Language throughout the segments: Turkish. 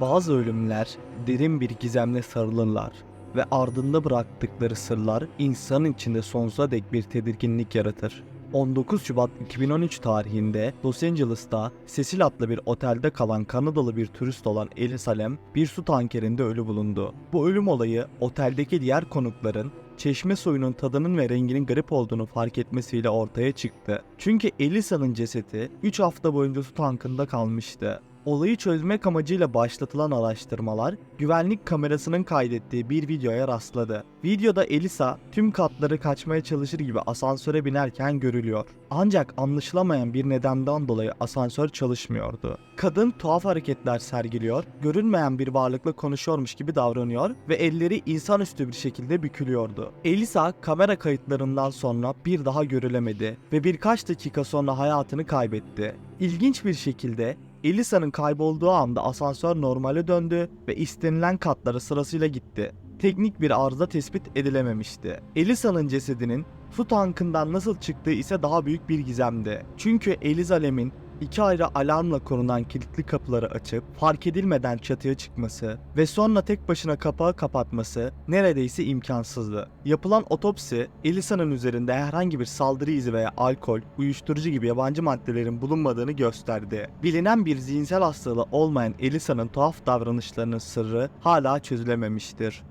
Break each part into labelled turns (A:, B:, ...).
A: Bazı ölümler derin bir gizemle sarılırlar ve ardında bıraktıkları sırlar insanın içinde sonsuza dek bir tedirginlik yaratır. 19 Şubat 2013 tarihinde Los Angeles'ta Cecil adlı bir otelde kalan Kanadalı bir turist olan Eli Salem bir su tankerinde ölü bulundu. Bu ölüm olayı oteldeki diğer konukların çeşme suyunun tadının ve renginin garip olduğunu fark etmesiyle ortaya çıktı. Çünkü Elisa'nın cesedi 3 hafta boyunca su tankında kalmıştı. Olayı çözmek amacıyla başlatılan araştırmalar güvenlik kamerasının kaydettiği bir videoya rastladı. Videoda Elisa tüm katları kaçmaya çalışır gibi asansöre binerken görülüyor. Ancak anlaşılamayan bir nedenden dolayı asansör çalışmıyordu. Kadın tuhaf hareketler sergiliyor, görünmeyen bir varlıkla konuşuyormuş gibi davranıyor ve elleri insanüstü bir şekilde bükülüyordu. Elisa kamera kayıtlarından sonra bir daha görülemedi ve birkaç dakika sonra hayatını kaybetti. İlginç bir şekilde Elisa'nın kaybolduğu anda asansör normale döndü ve istenilen katlara sırasıyla gitti. Teknik bir arıza tespit edilememişti. Elisa'nın cesedinin su tankından nasıl çıktığı ise daha büyük bir gizemdi. Çünkü Elizalem'in iki ayrı alarmla korunan kilitli kapıları açıp fark edilmeden çatıya çıkması ve sonra tek başına kapağı kapatması neredeyse imkansızdı. Yapılan otopsi Elisa'nın üzerinde herhangi bir saldırı izi veya alkol, uyuşturucu gibi yabancı maddelerin bulunmadığını gösterdi. Bilinen bir zihinsel hastalığı olmayan Elisa'nın tuhaf davranışlarının sırrı hala çözülememiştir.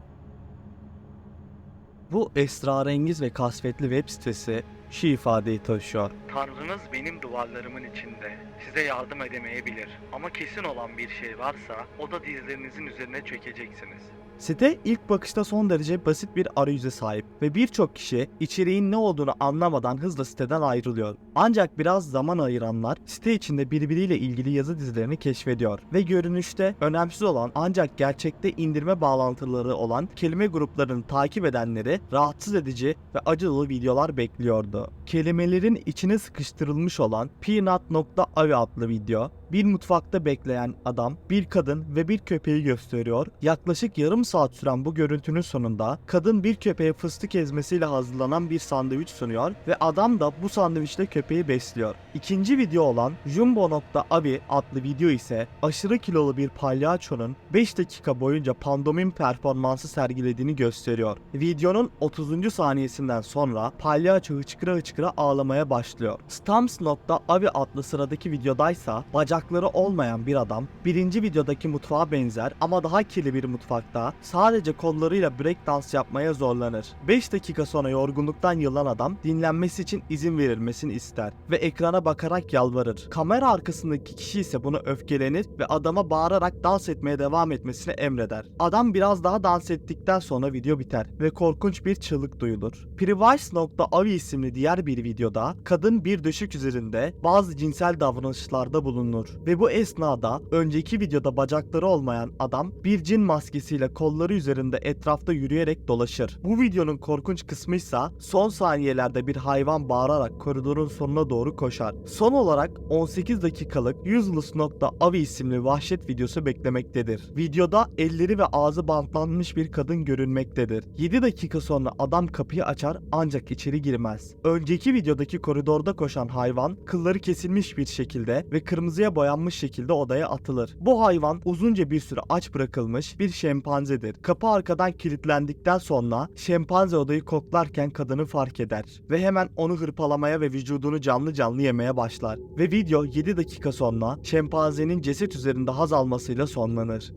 A: Bu esrarengiz ve kasvetli web sitesi şu ifadeyi taşıyor.
B: Tanrınız benim duvarlarımın içinde. Size yardım edemeyebilir. Ama kesin olan bir şey varsa o da dizlerinizin üzerine çökeceksiniz.
A: Site ilk bakışta son derece basit bir arayüze sahip ve birçok kişi içeriğin ne olduğunu anlamadan hızla siteden ayrılıyor. Ancak biraz zaman ayıranlar site içinde birbiriyle ilgili yazı dizilerini keşfediyor ve görünüşte önemsiz olan ancak gerçekte indirme bağlantıları olan kelime gruplarını takip edenleri rahatsız edici ve acı dolu videolar bekliyordu. Kelimelerin içine sıkıştırılmış olan peanut.avi adlı video bir mutfakta bekleyen adam, bir kadın ve bir köpeği gösteriyor. Yaklaşık yarım saat süren bu görüntünün sonunda kadın bir köpeğe fıstık ezmesiyle hazırlanan bir sandviç sunuyor ve adam da bu sandviçle köpeği besliyor. İkinci video olan Jumbo.abi adlı video ise aşırı kilolu bir palyaçonun 5 dakika boyunca pandomim performansı sergilediğini gösteriyor. Videonun 30. saniyesinden sonra palyaço hıçkıra hıçkıra ağlamaya başlıyor. Stamps.abi adlı sıradaki videodaysa bacakları olmayan bir adam birinci videodaki mutfağa benzer ama daha kirli bir mutfakta sadece kollarıyla break dans yapmaya zorlanır. 5 dakika sonra yorgunluktan yılan adam dinlenmesi için izin verilmesini ister ve ekrana bakarak yalvarır. Kamera arkasındaki kişi ise bunu öfkelenir ve adama bağırarak dans etmeye devam etmesini emreder. Adam biraz daha dans ettikten sonra video biter ve korkunç bir çığlık duyulur. Privice.avi isimli diğer bir videoda kadın bir döşek üzerinde bazı cinsel davranışlarda bulunur ve bu esnada önceki videoda bacakları olmayan adam bir cin maskesiyle kolları üzerinde etrafta yürüyerek dolaşır. Bu videonun korkunç kısmıysa son saniyelerde bir hayvan bağırarak koridorun sonuna doğru koşar. Son olarak 18 dakikalık Useless.avi isimli vahşet videosu beklemektedir. Videoda elleri ve ağzı bantlanmış bir kadın görünmektedir. 7 dakika sonra adam kapıyı açar ancak içeri girmez. Önceki videodaki koridorda koşan hayvan kılları kesilmiş bir şekilde ve kırmızıya boyanmış şekilde odaya atılır. Bu hayvan uzunca bir süre aç bırakılmış bir şempanzedir. Kapı arkadan kilitlendikten sonra şempanze odayı koklarken kadını fark eder ve hemen onu hırpalamaya ve vücudunu canlı canlı yemeye başlar. Ve video 7 dakika sonra şempanzenin ceset üzerinde haz almasıyla sonlanır.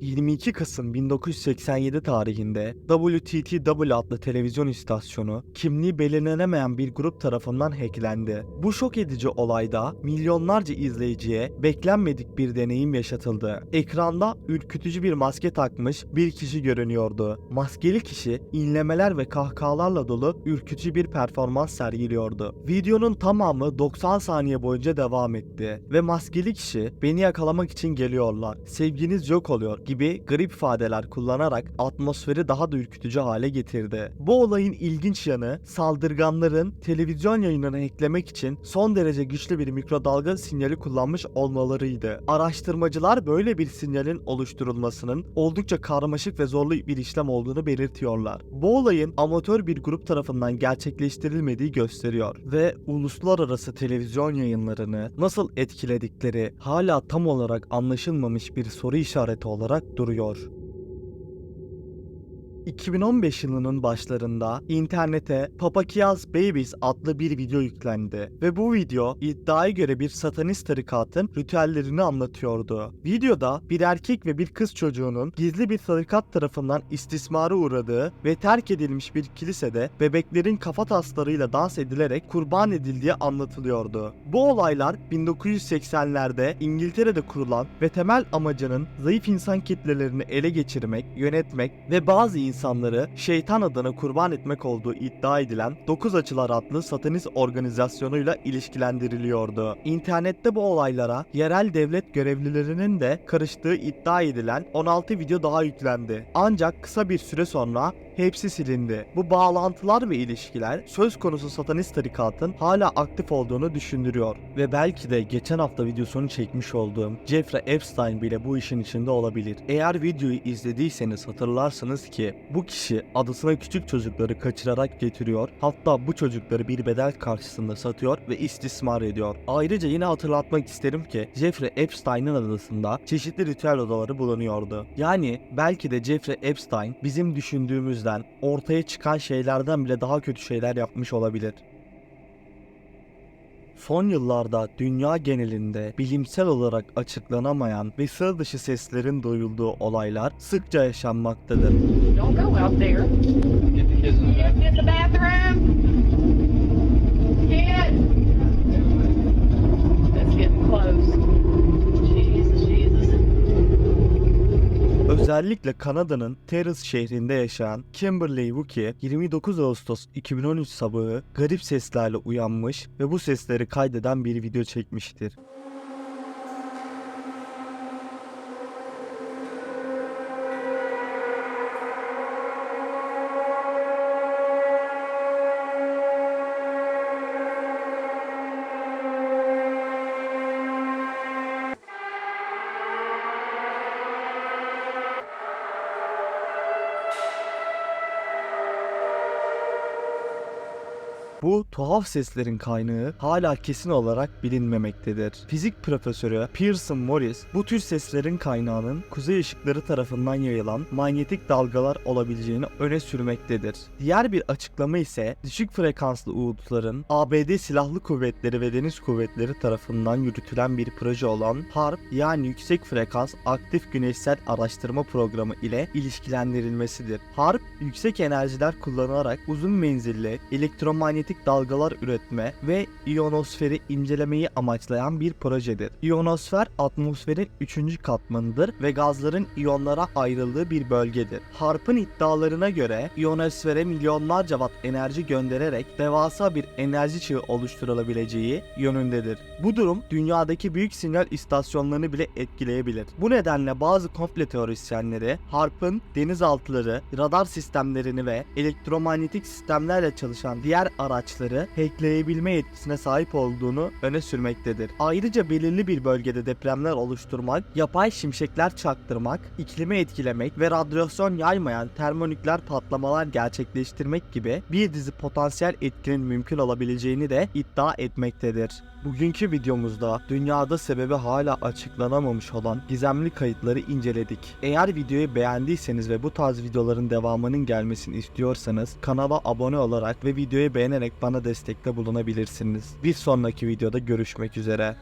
A: 22 Kasım 1987 tarihinde WTTW adlı televizyon istasyonu kimliği belirlenemeyen bir grup tarafından hacklendi. Bu şok edici olayda milyonlarca izleyiciye beklenmedik bir deneyim yaşatıldı. Ekranda ürkütücü bir maske takmış bir kişi görünüyordu. Maskeli kişi inlemeler ve kahkahalarla dolu ürkütücü bir performans sergiliyordu. Videonun tamamı 90 saniye boyunca devam etti ve maskeli kişi beni yakalamak için geliyorlar. Sevginiz yok oluyor gibi garip ifadeler kullanarak atmosferi daha da ürkütücü hale getirdi. Bu olayın ilginç yanı saldırganların televizyon yayınını eklemek için son derece güçlü bir mikrodalga sinyali kullanmış olmalarıydı. Araştırmacılar böyle bir sinyalin oluşturulmasının oldukça karmaşık ve zorlu bir işlem olduğunu belirtiyorlar. Bu olayın amatör bir grup tarafından gerçekleştirilmediği gösteriyor ve uluslararası televizyon yayınlarını nasıl etkiledikleri hala tam olarak anlaşılmamış bir soru işareti olarak duruyor. 2015 yılının başlarında internete Papakias Babies adlı bir video yüklendi ve bu video iddiaya göre bir satanist tarikatın ritüellerini anlatıyordu. Videoda bir erkek ve bir kız çocuğunun gizli bir tarikat tarafından istismara uğradığı ve terk edilmiş bir kilisede bebeklerin kafa taslarıyla dans edilerek kurban edildiği anlatılıyordu. Bu olaylar 1980'lerde İngiltere'de kurulan ve temel amacının zayıf insan kitlelerini ele geçirmek, yönetmek ve bazı insanları şeytan adına kurban etmek olduğu iddia edilen 9 Açılar adlı satanist organizasyonuyla ilişkilendiriliyordu. İnternette bu olaylara yerel devlet görevlilerinin de karıştığı iddia edilen 16 video daha yüklendi. Ancak kısa bir süre sonra hepsi silindi. Bu bağlantılar ve ilişkiler söz konusu satanist tarikatın hala aktif olduğunu düşündürüyor. Ve belki de geçen hafta videosunu çekmiş olduğum Jeffrey Epstein bile bu işin içinde olabilir. Eğer videoyu izlediyseniz hatırlarsınız ki bu kişi adasına küçük çocukları kaçırarak getiriyor. Hatta bu çocukları bir bedel karşısında satıyor ve istismar ediyor. Ayrıca yine hatırlatmak isterim ki Jeffrey Epstein'in adasında çeşitli ritüel odaları bulunuyordu. Yani belki de Jeffrey Epstein bizim düşündüğümüzden ortaya çıkan şeylerden bile daha kötü şeyler yapmış olabilir. Son yıllarda dünya genelinde bilimsel olarak açıklanamayan ve sır dışı seslerin duyulduğu olaylar sıkça yaşanmaktadır.
C: Out there.
D: Get the kids in the
C: Kids
D: back.
C: in the bathroom. Kids. It's getting close.
A: Özellikle Kanada'nın Terrace şehrinde yaşayan Kimberly Wookie 29 Ağustos 2013 sabahı garip seslerle uyanmış ve bu sesleri kaydeden bir video çekmiştir. Bu tuhaf seslerin kaynağı hala kesin olarak bilinmemektedir. Fizik profesörü Pearson Morris bu tür seslerin kaynağının kuzey ışıkları tarafından yayılan manyetik dalgalar olabileceğini öne sürmektedir. Diğer bir açıklama ise düşük frekanslı uğultuların ABD Silahlı Kuvvetleri ve Deniz Kuvvetleri tarafından yürütülen bir proje olan HARP yani Yüksek Frekans Aktif Güneşsel Araştırma Programı ile ilişkilendirilmesidir. HARP yüksek enerjiler kullanarak uzun menzilli elektromanyetik dalgalar üretme ve iyonosferi incelemeyi amaçlayan bir projedir. İyonosfer atmosferin 3. katmanıdır ve gazların iyonlara ayrıldığı bir bölgedir. HARP'ın iddialarına göre iyonosfere milyonlarca watt enerji göndererek devasa bir enerji çığı oluşturulabileceği yönündedir. Bu durum dünyadaki büyük sinyal istasyonlarını bile etkileyebilir. Bu nedenle bazı komple teorisyenleri HARP'ın denizaltıları, radar sistemlerini ve elektromanyetik sistemlerle çalışan diğer araçları hackleyebilme yetkisine sahip olduğunu öne sürmektedir. Ayrıca belirli bir bölgede depremler oluşturmak, yapay şimşekler çaktırmak, iklimi etkilemek ve radyasyon yaymayan termonükleer patlamalar gerçekleştirmek gibi bir dizi potansiyel etkinin mümkün olabileceğini de iddia etmektedir. Bugünkü videomuzda dünyada sebebi hala açıklanamamış olan gizemli kayıtları inceledik. Eğer videoyu beğendiyseniz ve bu tarz videoların devamının gelmesini istiyorsanız kanala abone olarak ve videoyu beğenerek bana destekte bulunabilirsiniz. Bir sonraki videoda görüşmek üzere.